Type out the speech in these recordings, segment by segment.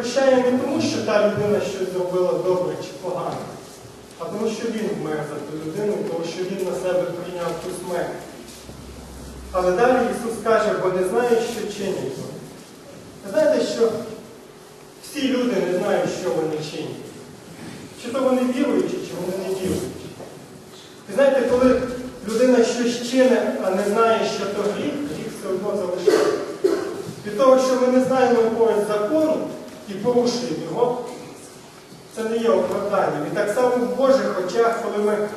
прощає не тому, що та людина щось зробила добре чи погано, а тому, що він вмер за ту людину, тому що він на себе прийняв ту смерть. Але далі Ісус каже, бо не знають, що чинять вони. Ви знаєте, що всі люди не знають, що вони чинять. Чи то вони віруючі, чи вони не віруючі. І знаєте, коли людина щось чинить, а не знає, що то гріх, гріх все одно залишається. Від того, що ми не знаємо якогось закону і порушуємо його, це не є оправданням. І так само в Божих очах, коли ми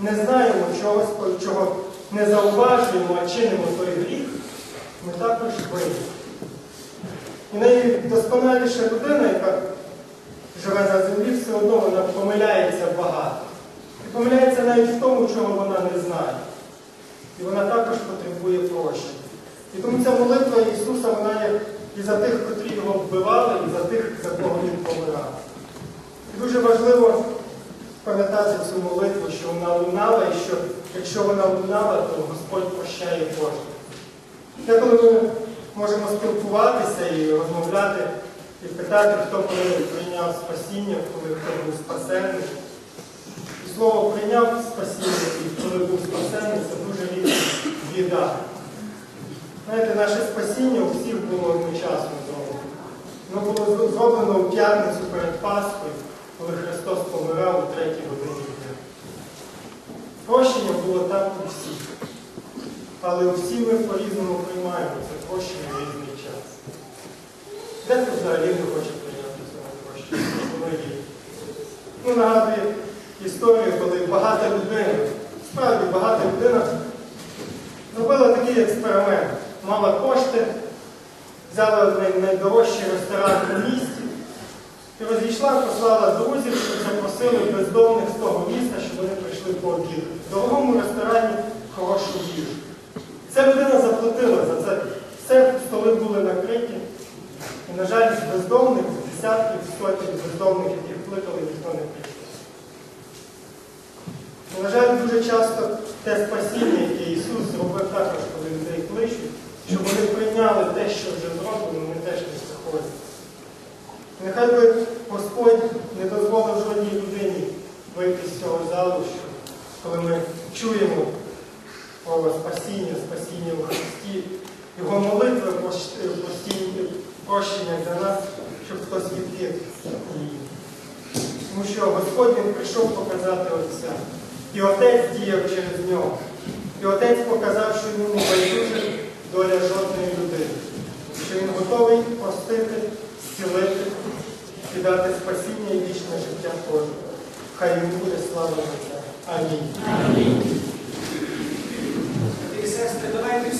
не знаємо чогось, чого не зауважуємо, а чинимо той гріх, ми також винні. І найдосконаліша людина, яка живе на землі, все одно вона помиляється багато. І помиляється навіть в тому, чого вона не знає. І вона також потребує прощення. І тому ця молитва Ісуса, вона є і за тих, котрі його вбивали, і за тих, за кого він помирав. І дуже важливо пам'ятати цю молитву, що вона лунала, і що якщо вона лунала, то Господь прощає кожного. Деколи ми можемо спілкуватися і розмовляти, і питати, хто коли прийняв спасіння, коли хто був спасенний. І слово прийняв спасіння, і коли був спасенний, це дуже різні дві дати. Наше спасіння у всіх було одночасно зроблено. Воно було зроблено у п'ятницю перед Пасхою, коли Христос помирав у третій годині дня. Прощення було там у всіх. Але всі ми по-різному приймаємо це прощення в різний час. Дехто взагалі не хоче прийняти цього прощення, воно є. Ну, нагадує історію, коли багата людина, справді багата людина зробила такий експеримент. Мала кошти, взяла най- найдорожчий ресторан у місті і розійшла, послала друзів, щоб запросили бездомних з того міста, щоб вони прийшли пообідати. В дорогому ресторані хорошу їжу. Ця людина заплатила за це. Все столи були накриті. І, на жаль, бездомних, з десятків, сотень бездомних, яких кликали, ніхто не прийшов. На жаль, дуже часто те спасіння, яке Ісус зробив також, коли людей кличуть, щоб вони прийняли те, що вже зроблено, ми теж не приходять. Нехай би Господь не дозволив жодній людині вийти з цього залу, що коли ми чуємо про спасіння, спасіння у Христі, Його молитви постійні, прощення для нас, щоб хтось її. Тому що Господь Він прийшов показати Отця. І Отець діяв через нього. І Отець показав, простити, зцілити і дати спасіння і вічне життя кожному. Хай йому буде слава життя. Амінь. Амінь.